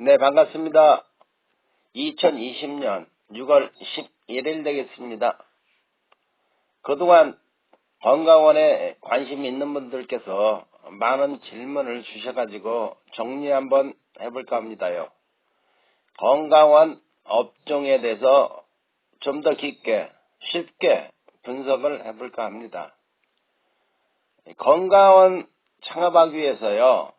네, 반갑습니다. 2020년 6월 11일 되겠습니다. 그동안 건강원에 관심 있는 분들께서 많은 질문을 주셔가지고 정리 한번 해볼까 합니다요. 건강원 업종에 대해서 좀 더 깊게 쉽게 분석을 해볼까 합니다. 건강원 창업하기 위해서요.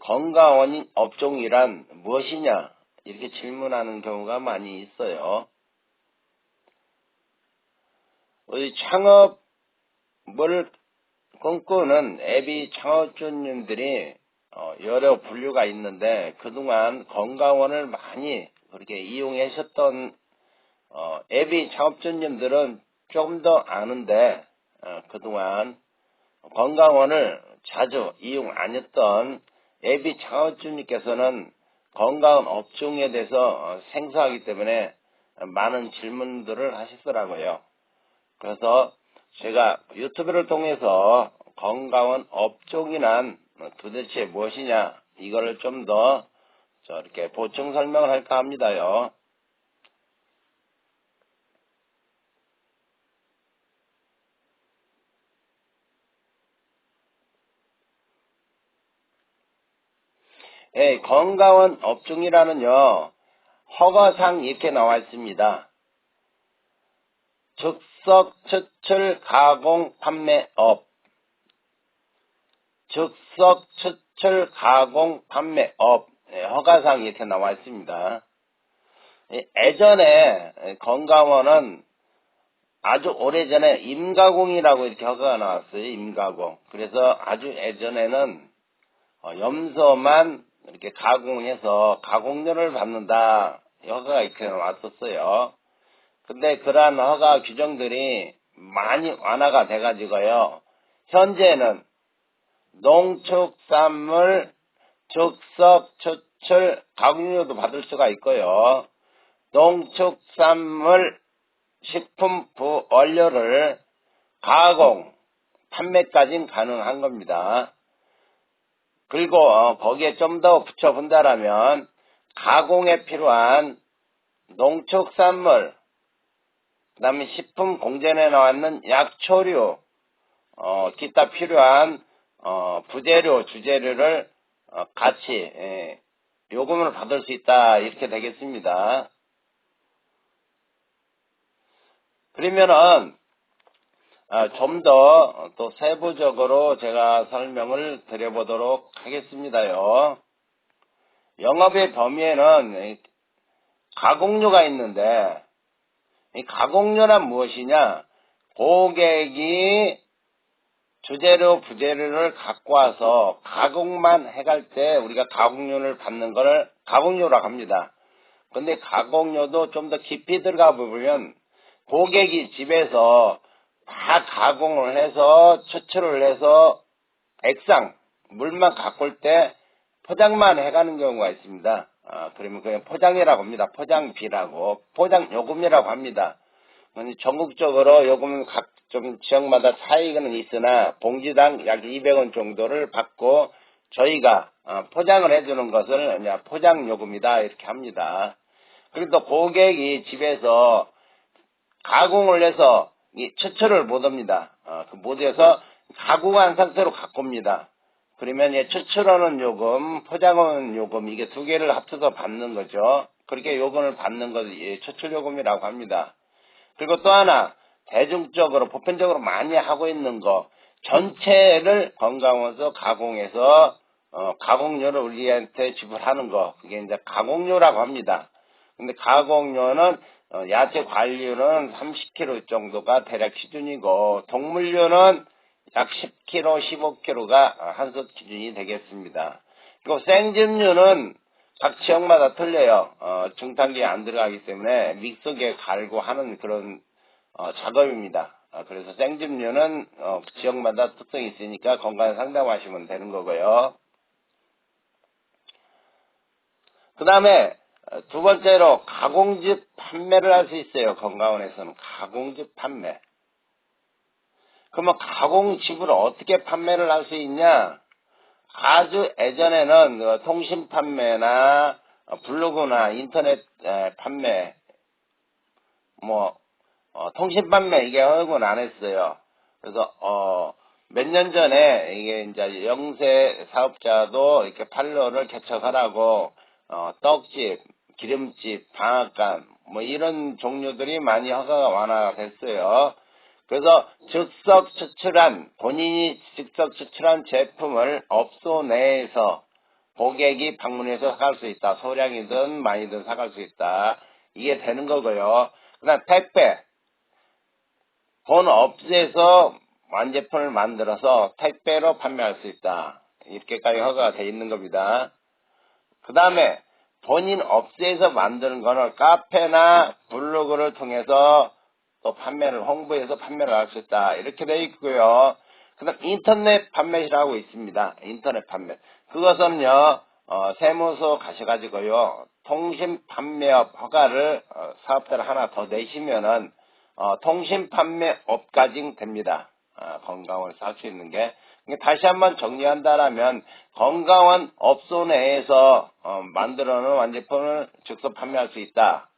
건강원 업종이란 무엇이냐 이렇게 질문하는 경우가 많이 있어요. 우리 창업을 꿈꾸는 애비 창업주님들이 어, 여러 분류가 있는데 그동안 건강원을 많이 그렇게 이용하셨던 어, 애비 창업주님들은 조금 더 아는데 어, 그동안 건강원을 자주 이용 안 했던 애비 창업주님께서는 건강한 업종에 대해서 생소하기 때문에 많은 질문들을 하시더라고요. 그래서 제가 유튜브를 통해서 건강한 업종이란 도대체 무엇이냐 이거를 좀 더 이렇게 보충 설명을 할까 합니다요. 예, 건강한 업종이라는요, 허가상 이렇게 나와 있습니다. 즉석 추출 가공 판매업 즉석 추출 가공 판매업 예, 허가상 이렇게 나와 있습니다. 예, 예전에 건강원은 아주 오래전에 임가공이라고 이렇게 허가가 나왔어요. 임가공. 그래서 아주 예전에는 어, 염소만 이렇게 가공해서 가공료를 받는다. 허가가 이렇게 나왔었어요. 근데 그러한 허가 규정들이 많이 완화가 돼가지고요. 현재는 농축산물 즉석 추출 가공료도 받을 수가 있고요. 농축산물 식품 부 원료를 가공, 판매까지는 가능한 겁니다. 그리고 거기에 좀 더 붙여본다라면 가공에 필요한 농축산물, 그 다음에 식품 공전에 나왔는 약초류, 어, 기타 필요한 어, 부재료, 주재료를 어, 같이 예, 요금을 받을 수 있다 이렇게 되겠습니다. 그러면은 아, 좀더 또 세부적으로 제가 설명을 드려보도록 하겠습니다요. 영업의 범위에는 가공료가 있는데 이 가공료란 무엇이냐? 고객이 주재료, 부재료를 갖고 와서 가공만 해갈 때 우리가 가공료를 받는 것을 가공료라고 합니다. 근데 가공료도 좀 더 깊이 들어가 보면 고객이 집에서 다 가공을 해서 추출을 해서 액상, 물만 올때 포장만 해가는 경우가 있습니다. 아, 그러면 그냥 포장이라고 합니다. 포장비라고 포장 요금이라고 합니다. 전국적으로 요금은 각 좀 지역마다 차이는 있으나 봉지당 약 200원 정도를 받고 저희가 어, 포장을 해주는 것을 포장 요금이다 이렇게 합니다. 그리고 또 고객이 집에서 가공을 해서 추출을 못합니다. 어, 그 못해서 가공한 상태로 갖고 옵니다. 그러면 예, 추출하는 요금, 포장하는 요금 이게 두 개를 합쳐서 받는 거죠. 그렇게 요금을 받는 것을 예, 추출 요금이라고 합니다. 그리고 또 하나 대중적으로 보편적으로 많이 하고 있는 거 전체를 건강원서 가공해서 어, 가공료를 우리한테 지불하는 거 그게 이제 가공료라고 합니다. 근데 가공료는 어, 야채 관류는 30kg 정도가 대략 기준이고 동물류는 약 10kg, 15kg가 한솥 기준이 되겠습니다. 그리고 생즙류는 각 지역마다 틀려요. 어, 중탕기에 안 들어가기 때문에 믹서기에 갈고 하는 그런 어, 작업입니다. 어, 그래서 생즙류는 어, 지역마다 특성이 있으니까 건강 상담하시면 되는 거고요. 그 다음에 어, 두 번째로 가공즙 판매를 할 수 있어요. 건강원에서는 가공즙 판매. 그러면 가공즙을 어떻게 판매를 할 수 있냐? 아주 예전에는 통신 판매나 어, 블로그나 인터넷 에, 판매, 뭐 어, 통신 판매 이게 허용은 안 했어요. 그래서 어, 몇 년 전에 이게 이제 영세 사업자도 이렇게 판로를 개척하라고 어, 떡집, 기름집, 방앗간 뭐 이런 종류들이 많이 허가가 완화됐어요. 그래서 즉석 추출한 본인이 즉석 추출한 제품을 업소 내에서 고객이 방문해서 사갈 수 있다. 소량이든 많이든 사갈 수 있다. 이게 되는 거고요. 그다음 택배 본 업체에서 완제품을 만들어서 택배로 판매할 수 있다. 이렇게까지 허가가 돼 있는 겁니다. 그 다음에 본인 업체에서 만드는 거는 카페나 블로그를 통해서 또 판매를 홍보해서 판매를 할 수 있다. 이렇게 돼 있고요. 그다음 인터넷 판매시라고 있습니다. 인터넷 판매. 그것은요. 어, 세무서 가셔가지고요. 통신 판매업 허가를 어, 사업자를 하나 더 내시면은 어, 통신 판매업까지 됩니다. 어, 건강원에서 할수 있는 게 다시 한번 정리한다라면 건강원 업소 내에서 어, 만들어 놓은 완제품을 직접 판매할 수 있다.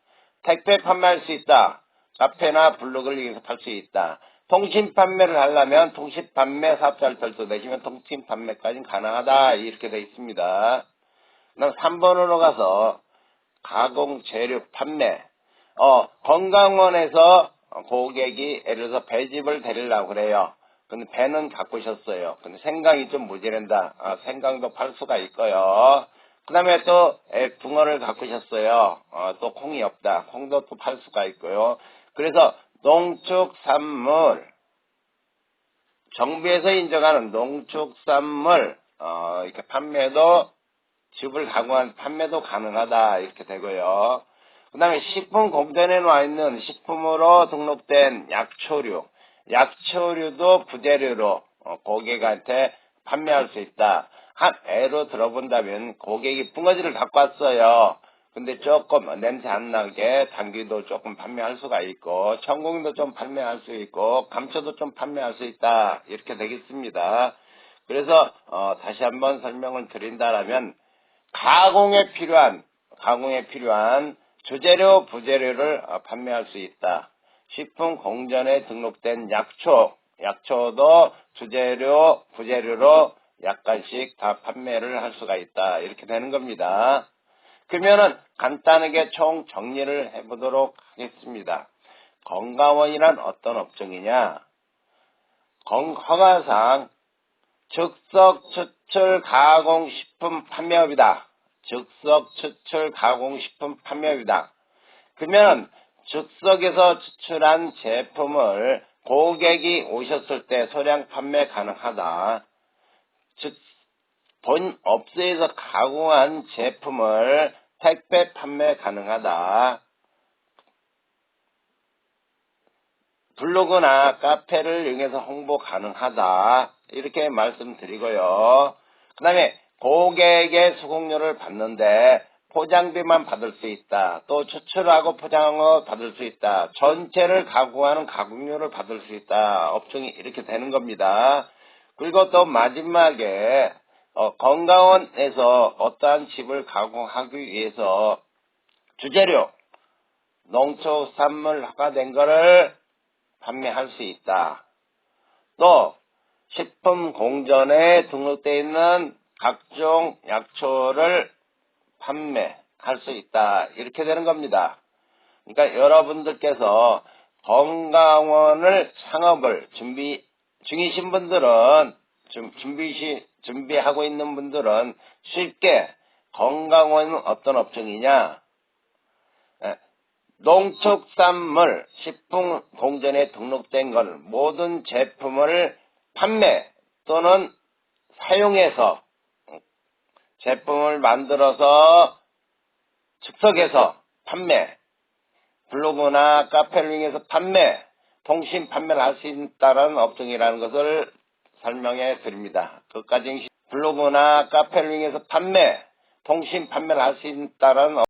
택배 판매할 수 있다. 카페나 블로그를 이용해서 팔 수 있다. 통신 판매를 하려면 통신 판매 사업자를 별도 내시면 통신 판매까지 가능하다. 이렇게 되어 있습니다. 그다음 3번으로 가서 가공 재료 판매. 어, 건강원에서 고객이 예를 들어서 배집을 데리려고 그래요. 근데 배는 갖고 오셨어요. 근데 생강이 좀 모자란다. 아, 생강도 팔 수가 있고요. 그 다음에 또 에, 붕어를 갖고 오셨어요. 어, 또 콩이 없다. 콩도 또 팔 수가 있고요. 그래서 농축산물 정부에서 인정하는 농축산물 어, 이렇게 판매도 즙을 가공한 판매도 가능하다 이렇게 되고요. 그 다음에 식품 공단에 나와 있는 식품으로 등록된 약초류 약초류도 부재료로 어, 고객한테 판매할 수 있다. 한 애로 들어본다면 고객이 붕어지를 갖고 왔어요. 근데 조금 냄새 안 나게 당귀도 조금 판매할 수가 있고 청공도 좀 판매할 수 있고 감초도 좀 판매할 수 있다 이렇게 되겠습니다. 그래서 어, 다시 한번 설명을 드린다라면 가공에 필요한 가공에 필요한 주재료 부재료를 어, 판매할 수 있다. 식품 공전에 등록된 약초 약초도 주재료 부재료로 약간씩 다 판매를 할 수가 있다 이렇게 되는 겁니다. 그러면은 간단하게 총 정리를 해보도록 하겠습니다. 건강원이란 어떤 업종이냐? 허가상 즉석 추출 가공식품 판매업이다. 즉석 추출 가공식품 판매업이다. 그러면 즉석에서 추출한 제품을 고객이 오셨을 때 소량 판매 가능하다. 즉, 본 업소에서 가공한 제품을 택배 판매 가능하다. 블로그나 카페를 이용해서 홍보 가능하다. 이렇게 말씀드리고요. 그 다음에 고객의 수공료를 받는데 포장비만 받을 수 있다. 또 추출하고 포장을 받을 수 있다. 전체를 가공하는 가공료를 받을 수 있다. 업종이 이렇게 되는 겁니다. 그리고 또 마지막에 어, 건강원에서 어떠한 집을 가공하기 위해서 주재료, 농축산물 허가된 거를 판매할 수 있다. 또 식품공전에 등록되어 있는 각종 약초를 판매할 수 있다. 이렇게 되는 겁니다. 그러니까 여러분들께서 건강원을 창업을 준비 중이신 분들은 좀 준비 준비하고 있는 분들은 쉽게 건강원은 어떤 업종이냐? 예, 농축산물 식품 공전에 등록된 걸 모든 제품을 판매 또는 사용해서 제품을 만들어서 즉석에서 판매, 블로그나 카페를 이용해서 판매, 통신 판매를 할 수 있다는 업종이라는 것을 설명해 드립니다. 그까지 블로그나 카페를 이용해서 판매, 통신 판매를 할 수 있다는